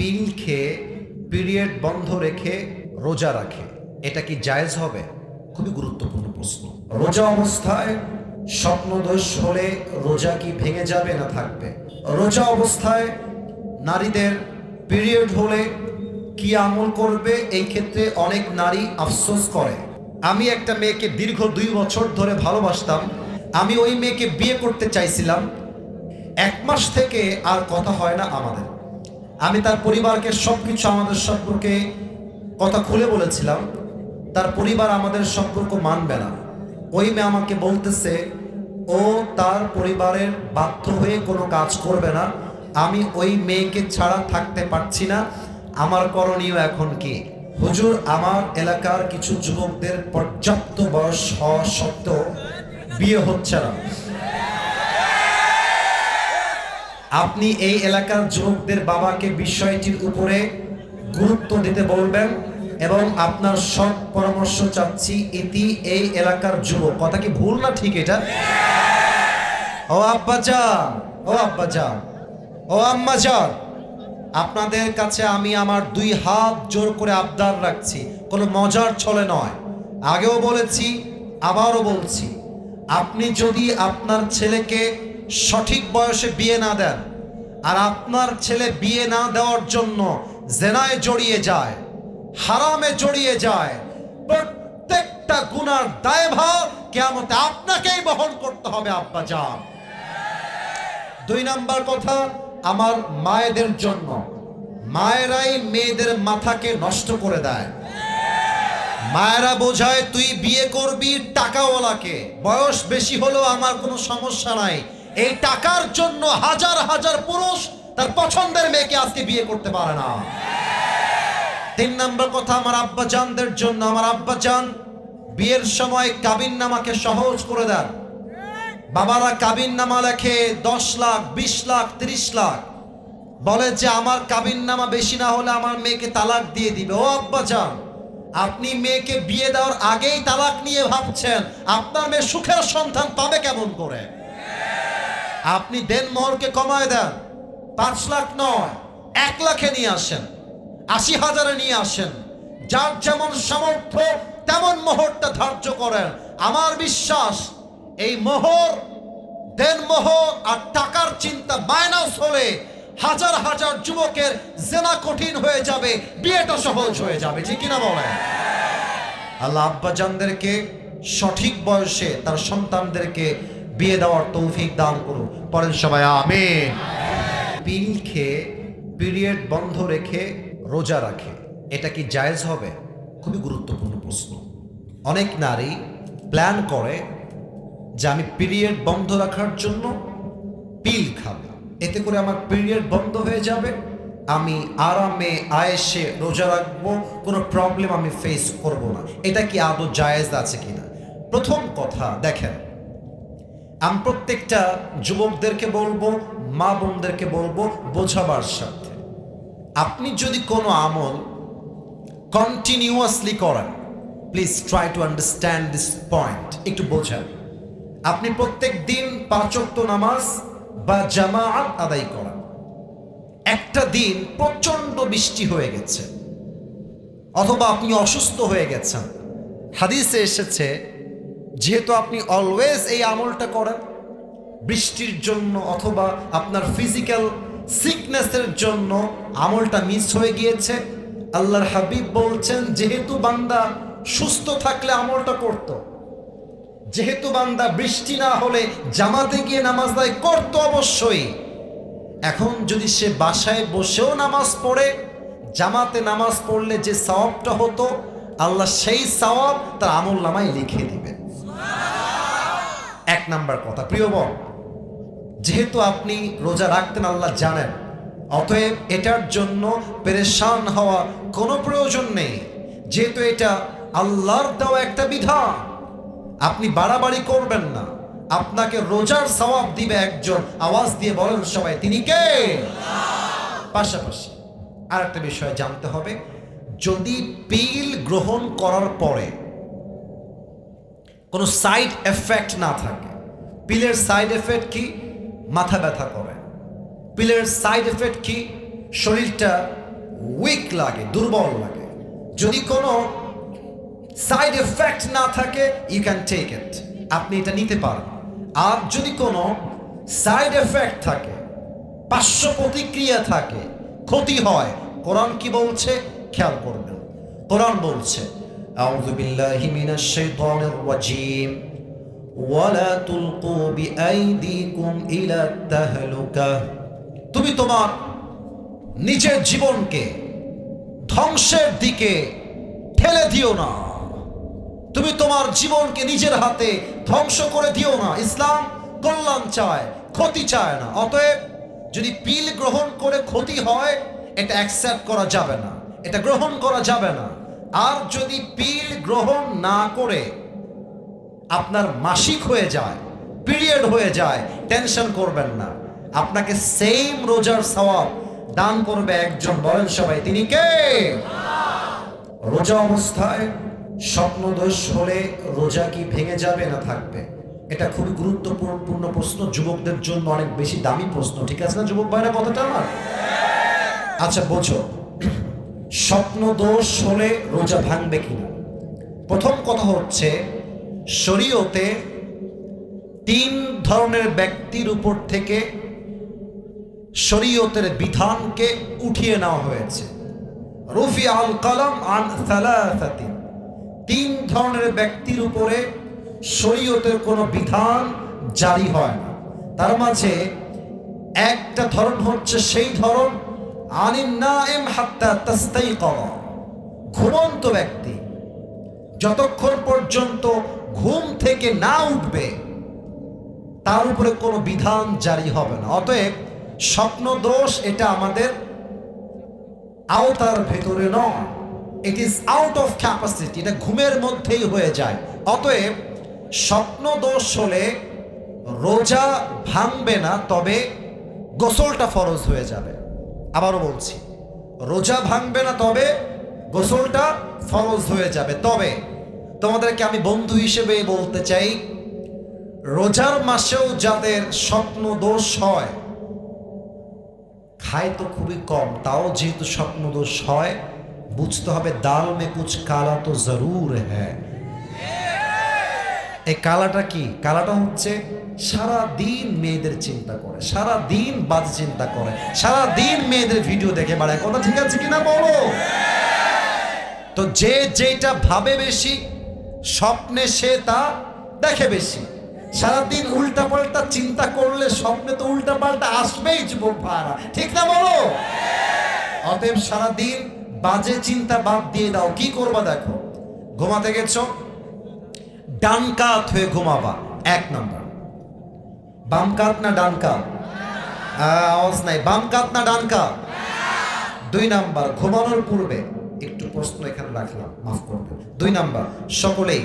পিল খেয়ে, পিরিয়ড বন্ধ রেখে রোজা রাখে। এটা কি জায়েজ হবে? খুবই গুরুত্বপূর্ণ প্রশ্ন। রোজা অবস্থায় স্বপ্নদোষ হলে রোজা কি ভেঙে যাবে না থাকবে? রোজা অবস্থায় নারীদের পিরিয়ড হলে কি আমল করবে? এই ক্ষেত্রে অনেক নারী আফসোস করে। আমি একটা মেয়েকে দীর্ঘ দুই বছর ধরে ভালোবাসতাম। আমি ওই মেয়েকে বিয়ে করতে চাইছিলাম। এক মাস থেকে আর কথা হয় না আমাদের। আমি তার পরিবারকে সব কিছু আমাদের সম্পর্কে কথা খুলে বলেছিলাম। তার পরিবার আমাদের সম্পর্ক মানবে না। ওই মেয়ে আমাকে বলতেছে, ও তার পরিবারের বাধ্য হয়ে কোনো কাজ করবে না। আমি ওই মেয়েকে ছাড়া থাকতে পারছি না। আমার করণীয় এখন কি? হুজুর, আমার এলাকার কিছু যুবকদের পর্যাপ্ত বয়স হওয়া সত্ত্বেও বিয়ে হচ্ছে না। আপনি এই এলাকার যুবকদের বাবাকে বিষয়টির উপরে গুরুত্ব দিতে বলবেন এবং আপনার সব পরামর্শ চাচ্ছি এটি এই এলাকার যুবক। কথা কি ভুল না ঠিক এটা? ও আব্বা যান ও আব্বা যান ও আম্মা যান আপনাদের কাছে আমি আমার দুই হাত জোর করে আবদার রাখছি, কোনো মজার ছলে নয়। আগেও বলেছি, আবারও বলছি, আপনি যদি আপনার ছেলেকে সঠিক বয়সে বিয়ে না দেন আর আপনার ছেলে বিয়ে না দেওয়ার জন্য জেনায় জড়িয়ে যায়, হারামে জড়িয়ে যায়, প্রত্যেকটা গুনার দায়ভার কেমন আপনাকেই বহন করতে হবে, আব্বা যান দুই নাম্বার কথা, আমার মায়েদের জন্য। মায়েরাই মেয়েদের মাথাকে নষ্ট করে দেয়। মায়েরা বোঝায়, তুই বিয়ে করবি টাকাওয়ালাকে। বয়স বেশি হলেও আমার কোনো সমস্যা নাই। এই টাকার জন্য হাজার হাজার পুরুষ তার পছন্দের মেয়েকে আজকে বিয়ে করতে পারে না। তিন নম্বর কথা, আমার আব্বা জানদের জন্য, আমার আব্বা জান বিয়ের সময় কাবিন নামাকে সহজ করে দেন। বাবারা কাবিন নামা লেখে দশ লাখ, বিশ লাখ, তিরিশ লাখ। বলে যে, আমার কাবিন নামা বেশি না হলে আমার মেয়েকে তালাক দিয়ে দিবে। ও আব্বা যান আপনি মেয়েকে বিয়ে দেওয়ার আগেই তালাক নিয়ে ভাবছেন, আপনার মেয়ে সুখের সন্তান পাবে কেমন করে? আপনি দেন মহরকে কমায় দেন। পাঁচ লাখ নয়, এক লাখে নিয়ে আসেন, আশি হাজারে নিয়ে আসেন। যার যেমন সামর্থ্য, তেমন মোহরটা ধার্য করেন। আমার বিশ্বাস, এই মোহর, দেন মোহর আর টাকার চিন্তা মাইনাস হলে হাজার হাজার যুবকের জেনা কঠিন হয়ে যাবে, বিয়েটা সহজ হয়ে যাবে। ঠিক কিনা বলে আল্লাহ আব্বাজানদেরকে সঠিক বয়সে, তার সন্তানদেরকে বিয়ে দেওয়ার তৌফিক দান করুন। পরের সবাই, আমিন। পিল খেয়ে, পিরিয়ড বন্ধ রেখে রোজা রাখে। এটা কি জায়েজ হবে? খুবই গুরুত্বপূর্ণ প্রশ্ন। অনেক নারী প্ল্যান করে যে আমি পিরিয়ড বন্ধ রাখার জন্য পিল খাবে। এতে করে আমার পিরিয়ড বন্ধ হয়ে যাবে, আমি আরামে আয়েসে রোজা রাখব, কোনো প্রবলেম আমি ফেস করব না। এটা কি আদৌ জায়েজ আছে কিনা? প্রথম কথা, দেখেন আমি প্রত্যেকটা যুবকদেরকে বলব, মা বোনদেরকে বলব, বোঝাবার সাথে। আপনি যদি কোনো আমল কন্টিনিউয়াসলি করেন please try to understand this point একটু বোঝান। আপনি প্রত্যেক দিন পাঁচক্ত নামাজ বা জামাআত আদায় করেন। একটা দিন প্রচণ্ড বৃষ্টি হয়ে গেছে, অথবা আপনি অসুস্থ হয়ে গেছেন। হাদিসে এসেছে যেহেতু আপনি অলওয়েজ এই আমলটা করেন, বৃষ্টির জন্য অথবা আপনার ফিজিক্যাল সিকনেসের জন্য আমলটা মিস হয়ে গিয়েছে, আল্লাহর হাবিব বলছেন, যেহেতু বান্দা সুস্থ থাকলে আমলটা করতো, যেহেতু বান্দা বৃষ্টি না হলে জামাতে গিয়ে নামাজ দায় করতো অবশ্যই, এখন যদি সে বাসায় বসেও নামাজ পড়ে, জামাতে নামাজ পড়লে যে সওয়াবটা হতো, আল্লাহ সেই সওয়াব তার আমল নামায় লিখে দিবেন এক নাম্বার কথা। প্রিয় বোন, যেহেতু আপনি রোজা রাখতেন, আল্লাহ জানেন, অতএব এটার জন্য পেরেশান হওয়া কোনো প্রয়োজন নেই। যেহেতু এটা আল্লাহর দেওয়া একটা বিধান, আপনি বাড়াবাড়ি করবেন না। আপনাকে রোজার সওয়াব দিবে একজন। আওয়াজ দিয়ে বলেন সবাই, তিনি কে? পাশাপাশি আর একটা বিষয় জানতে হবে, যদি পিল গ্রহণ করার পরে কোনো সাইড এফেক্ট না থাকে। পিলের সাইড এফেক্ট কি? মাথা ব্যথা করে। পিলের সাইড এফেক্ট কি? শরীরটা উইক লাগে, দুর্বল লাগে। যদি কোনো সাইড এফেক্ট না থাকে ইউ ক্যান টেক ইট আপনি এটা নিতে পারেন। আর যদি কোনো সাইড এফেক্ট থাকে, পার্শ্ব প্রতিক্রিয়া থাকে, ক্ষতি হয়, কোরআন কি বলছে? খেয়াল করবেন। কোরআন বলছে আউযু বিল্লাহি মিনাশ শাইতানির রাজীম ওয়ালা তুলকু বিআইদিকুম ইলা তাহলুকা তুমি তোমার নিজের জীবনকে ধ্বংসের দিকে ঠেলে দিও না। তুমি তোমার জীবনকে নিজের হাতে ধ্বংস করে দিও না। ইসলাম কল্যাণ চায়, ক্ষতি চায় না। অতএব যদি পিল গ্রহণ করে ক্ষতি হয়, এটা অ্যাকসেপ্ট করা যাবে না। এটা গ্রহণ করা যাবে না। আর যদি পিল গ্রহণ না করে আপনার মাসিক হয়ে যায়, পিরিয়ড হয়ে যায়, টেনশন করবেন না। আপনাকে সেম রোজার সওয়াব দান করবে একজন, বলেন সবাই, তিনি কে? রোজা অবস্থায় স্বপ্নদোষ হলে রোজা কি ভেঙে যাবে না থাকবে? এটা খুবই গুরুত্বপূর্ণ প্রশ্ন, যুবকদের জন্য অনেক বেশি দামি প্রশ্ন, ঠিক আছে না, যুবক ভাইরা, কথাটা আমার? আচ্ছা বোঝো। স্বপ্ন দোষ হলে রোজা ভাঙবে কিনা? প্রথম কথা হচ্ছে, শরীয়তে তিন ধরনের ব্যক্তির উপর থেকে শরীয়তের বিধানকে উঠিয়ে নেওয়া হয়েছে। রফি আল কালাম আন সালাসাতিন তিন ধরনের ব্যক্তির উপরে শরীয়তের কোনো বিধান জারি হয় না। তার মাঝে একটা ধরন হচ্ছে সেই ধরন ঘুমন্ত ব্যক্তি। যতক্ষণ পর্যন্ত ঘুম থেকে না উঠবে, তার উপরে কোনো বিধান জারি হবে না। অতএব স্বপ্ন দোষ এটা আমাদের আওতার ভেতরে নয়। It is out of capacity এটা ঘুমের মধ্যেই হয়ে যায়। অতএব স্বপ্ন দোষ হলে রোজা ভাঙবে না, তবে গোসলটা ফরজ হয়ে যাবে। আবারও বলছি, রোজা ভাঙবে না তবে গোসলটা ফরজ হয়ে যাবে। তবে তোমাদেরকে আমি বন্ধু হিসেবে বলতে চাই, রোজার মাসেও যাদের স্বপ্ন দোষ হয়, খায় তো খুবই কম, তাও যেহেতু স্বপ্ন দোষ হয়, বুঝতে হবে দাল মে কুছ কালা তো জরুর হ্যাঁ। এই কালাটা কি? কালাটা হচ্ছে সারা দিন মেয়েদের চিন্তা করে সারা দিন বাজ চিন্তা করে সারা দিন মেয়েদের ভিডিও দেখে বেড়ায়। কথা ঠিক আছে কিনা বলো? তো যে যেটা ভাবে বেশি, স্বপ্নে সে তা দেখে বেশি। সারাদিন উল্টা পাল্টা চিন্তা করলে স্বপ্নে তো উল্টা পাল্টা আসবেই যুবক ভাড়া ঠিক না বলো? অতএব সারাদিন বাজে চিন্তা বাদ দিয়ে দাও। কি করবা দেখো? ঘুমাতে গেছো? ডান কাত হয়ে ঘুমাবা। এক নাম্বার। বাম কাত না ডান কাত? আওয়াজ নাই। বাম কাত না ডান কাত? দুই নাম্বার, ঘুমানোর পূর্বে একটু প্রশ্ন এখানে রাখলাম, মাফ করবেন। দুই নাম্বার, সকলেই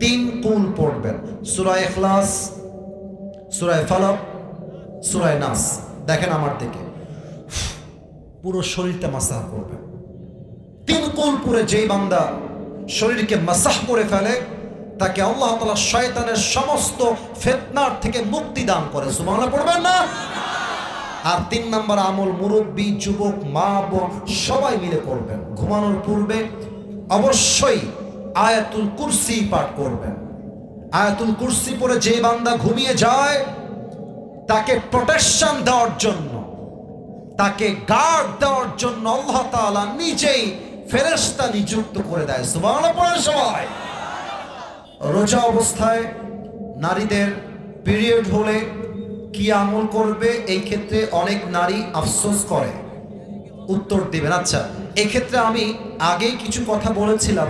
তিন কুল পড়বেন। সুরায় এখলাস সুরায় ফালক, সুরায় নাস। দেখেন আমার দিকে। পুরো শরীরটা মাসাহ করবেন। তিন কুল পরে যেই বান্দা শরীরকে মাসাহ করে ফেলে তাকে আল্লাহ তালা শয়তানের সমস্ত ফেতনার থেকে মুক্তি দান করে। সুমানা পড়বেন না? আর তিন নম্বর আমল, মুরব্বী, যুবক, মা, বোন, সবাই মিলে করবেন। ঘুমানোর পূর্বে অবশ্যই আয়াতুল কুরসি পাঠ করবেন। আয়াতুল কুরসি পরে যে বান্দা ঘুমিয়ে যায়, তাকে প্রোটেকশন দেওয়ার জন্য, তাকে গার্ড দেওয়ার জন্য আল্লাহ তাআলা নিজেই ফেরেশতা নিযুক্ত করে দেয়। সুবহানাল্লাহ, পড়েন সবাই। রোজা অবস্থায় নারীদের পিরিয়ড হলে কি আমল করবে? এই ক্ষেত্রে অনেক নারী আফসোস করে। উত্তর দেবেন। আচ্ছা এক্ষেত্রে আমি আগেই কিছু কথা বলেছিলাম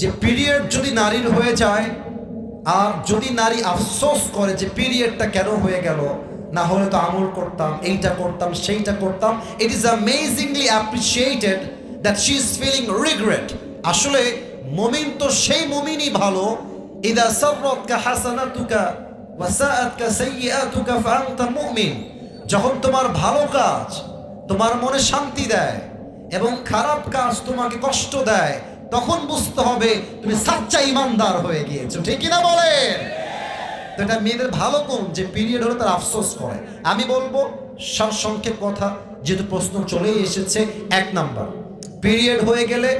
যে পিরিয়ড যদি নারীর হয়ে যায় আর যদি নারী আফসোস করে যে পিরিয়ডটা কেন হয়ে গেল, না হলে তো আমল করতাম, এইটা করতাম, সেইটা করতাম it is amazingly appreciated that she is feeling regret আসলে মমিন তো সেই মমিনই ভালো ইদা সাররাতকা হাসানাতুকা ওয়া সাআতকা সাইয়্যাতুকা ফাআনতা মুমিন যখন তোমার ভালো কাজ তোমার মনে শান্তি দেয় এবং খারাপ কাজ তোমাকে কষ্ট দেয়, তখন বুঝতে হবে তুমি সাচ্চা ইমানদার হয়ে গিয়েছো। ঠিক কিনা বলেন? তো এটা মেয়েদের ভালো গুণ যে পিরিয়ড হলে তার আফসোস করে। আমি বলব সার সংক্ষেপ কথা, যেহেতু প্রশ্ন চলেই এসেছে, এক নাম্বার। পিরিয়ড হয়ে গেলে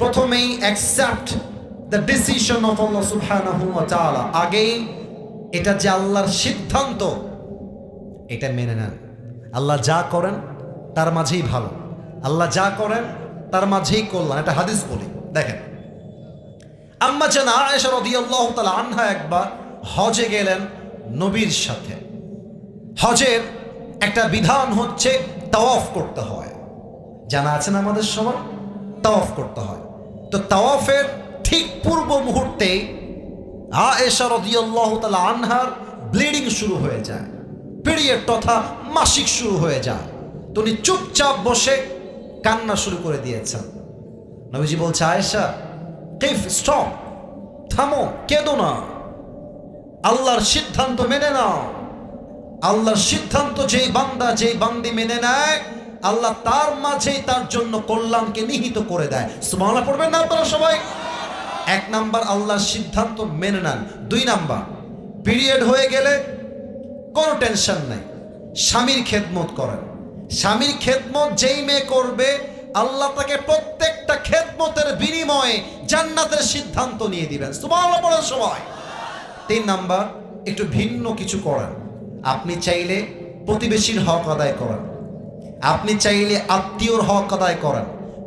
প্রথমেই accept the decision of Allah সুবহানাহু ওয়া তাআলা আগেই এটা যে আল্লাহর সিদ্ধান্ত, এটা মেনে নেন। আল্লাহ যা করেন, তার মাঝেই ভালো। আল্লাহ যা করেন, তার মাঝেই কল্যাণ। এটা হাদিস বলি। দেখেন। আম্মা জান আয়েশা রাদিয়াল্লাহু তাআলা আনহা একবার হজে গেলেন নবীর সাথে। হজের একটা বিধান হচ্ছে তাওয়াফ করতে হয়। জানা আছে না আমাদের সবার? তাওয়াফ করতে হয়। তো তাওয়াফের ঠিক পূর্ব মুহূর্তে আনহার ব্লিডিং শুরু হয়ে যায়। পিরিয়ড তথা মাসিক শুরু হয়ে যায়। তো উনি চুপচাপ বসে কান্না শুরু করে দিয়েছেন। নবীজি বলছে, আয়েশা, কিফ, স্টপ, থামো, কেঁদো না। আল্লাহর সিদ্ধান্ত মেনে নাও। আল্লাহর সিদ্ধান্ত যেই বান্দা যেই বান্দি মেনে নেয়, আল্লাহ তার মাঝেই তার জন্য কল্যাণকে নিহিত করে দেয়। সুবহানাল্লাহ, পড়বেন না আপনারা সবাই? এক নাম্বার আল্লাহর সিদ্ধান্ত মেনে নেন। দুই নাম্বার পিরিয়ড হয়ে গেলে কোনো টেনশন নাই। স্বামীর খেদমত করেন। স্বামীর খেদমত যেই মেয়ে করবে, আল্লাহ তাকে প্রত্যেকটা খেদমতের বিনিময়ে জান্নাতের সিদ্ধান্ত নিয়ে দিবেন। পড়ার সময় তিন নাম্বার, একটু ভিন্ন কিছু করেন। আপনি চাইলে প্রতিবেশীর হক আদায় করেন। আপনি চাইলে আত্মীয়র হক আদায় করেন।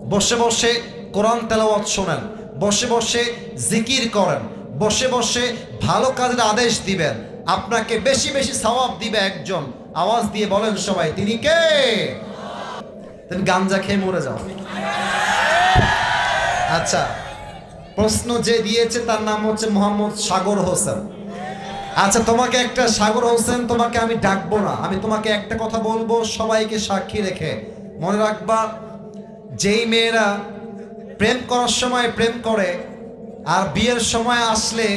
বসে বসে কোরআন তেলাওয়াত শোনেন। বসে বসে জিকির করেন, বসে বসে ভালো কাজের আদেশ দিবেন। আপনাকে বেশি বেশি সওয়াব দিবে একজন। আওয়াজ দিয়ে বলেন সবাই, তিনি কে? তুমি গাঞ্জা খেয়ে মরে যাও। আচ্ছা প্রশ্ন যে দিয়েছে তার নাম হচ্ছে মোহাম্মদ সাগর হোসেন। আচ্ছা তোমাকে একটা সাগর হোসেন, তোমাকে আমি ডাকবো না। আমি তোমাকে একটা কথা বলব, সবাইকে সাক্ষী রেখে। মনে রাখবা, যেই মেয়েরা প্রেম করার সময় প্রেম করে আর বিয়ের সময় আসলে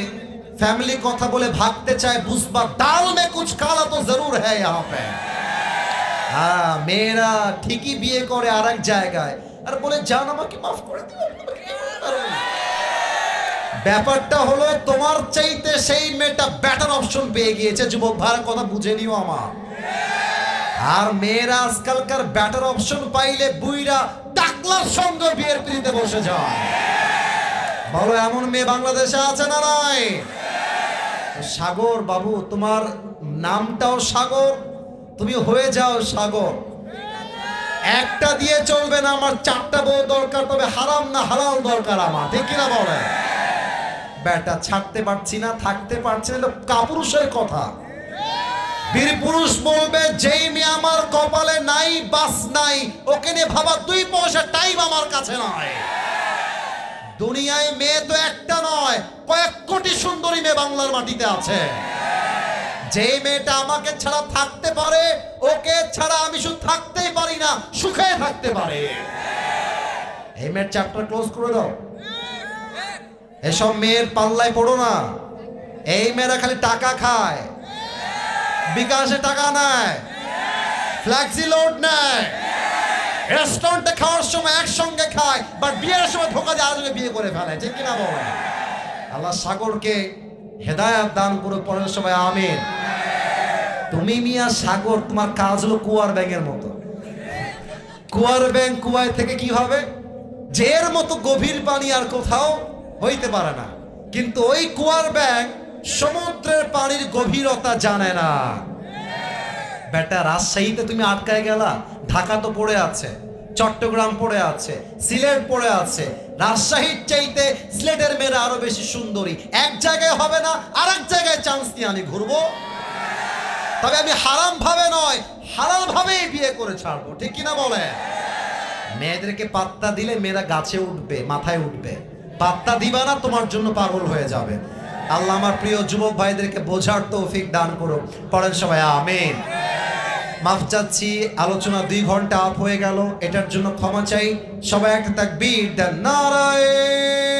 ফ্যামিলি কথা বলে ভাগতে চায় বুঝবা ডাল মে কুছ কালা তো জরুর হ্যায় यहाँ पे হ্যাঁ মেয়েরা ঠিকই বিয়ে করে আর এক জায়গায় আর বলে জান আমাকে মাফ করে দিও ব্যাপারটা হলো তোমার চাইতে সেই মেয়েটা ব্যাটার অপশন পেয়ে গিয়েছে যুবক ভাইয়ের কথা বুঝে নিও আমার আর মেয়েরা আজকালকার ব্যাটার অপশন পাইলে বুইরা ডাকলার সঙ্গে বিয়ের পিড়িতে বসে যায়। বলো, এমন মেয়ে বাংলাদেশে আছে না নাই? সাগর বাবু, তোমার নামটাও সাগর, তুমি হয়ে যাও সাগর। একটা দিয়ে চলবে না, আমার চারটা বউ দরকার, তবে হারাম না, হালাল দরকার আমার, ঠিক কিনা বলে? বেটা, ছাড়তে পারছি না, থাকতে পারছি না কাপুরুষের কথা। বীর পুরুষ বলবে, যেই মেয়ে আমার কপালে নাই, বাস নাই, ওকে নিয়ে ভাবা দুই পয়সা টাইম আমার কাছে নয়। দুনিয়ায় মেয়ে তো একটা নয়, কয়েক কোটি সুন্দরী মেয়ে বাংলার মাটিতে আছে। যে মেয়েটা আমাকে ছাড়া থাকতে পারে, ওকে ছাড়া আমি শুধু থাকতেই পারি না, সুখে থাকতে পারে। এই মেয়ের চ্যাপ্টার ক্লোজ করে দাও। এসব মেয়ের পাল্লায় পড়ো না। এই মেয়েরা খালি টাকা খায়। বিকাশে টাকা নেয়। ফ্ল্যাক্সি লোড নেয়। রেস্টুরেন্টে খাওয়ার সময় একসঙ্গে খায় বাট বিয়ের সময় ধোকা দিয়ে আরেকজনকে বিয়ে করে ফেলে। ঠিক কিনা বলে? আল্লাহ সাগরকে হেদায়াত দান করে পরের সময় আমিন। তুমি মিয়া সাগর, তোমার কাজ হলো কুয়ার ব্যাঙের মতো। কুয়ার ব্যাং কুয়ায় থেকে কি হবে? যে মতো গভীর পানি আর কোথাও হইতে পারে না। কিন্তু ওই কুয়ার ব্যাং সমুদ্রের পানির গভীরতা জানে না। বেটা, রাজশাহীতে তুমি আটকায় গেলা। ঢাকা তো পড়ে আছে, চট্টগ্রাম পড়ে আছে, সিলেট পড়ে আছে। রাজশাহীর চাইতে সিলেটের মেয়েরা আরও বেশি সুন্দরী। এক জায়গায় হবে না আর এক জায়গায় চান্স নিয়ে আমি ঘুরবো। তবে আমি হারাম ভাবে নয় হালাল ভাবেই বিয়ে করে ছাড়বো, ঠিক কিনা বলে? মেয়েদেরকে পাত্তা দিলে মেয়েরা গাছে উঠবে, মাথায় উঠবে। পাত্তা দিবা না, তোমার জন্য পাগল হয়ে যাবে। আল্লাহ আমার প্রিয় যুবক ভাইদেরকে বোঝার তৌফিক দান করো পড়েন সবাই, আমিন। মাফ চাচ্ছি, আলোচনা দুই ঘণ্টা আপ হয়ে গেল। এটার জন্য ক্ষমা চাই। সবাই একটা তাকবীর দেন। নারায়ণ!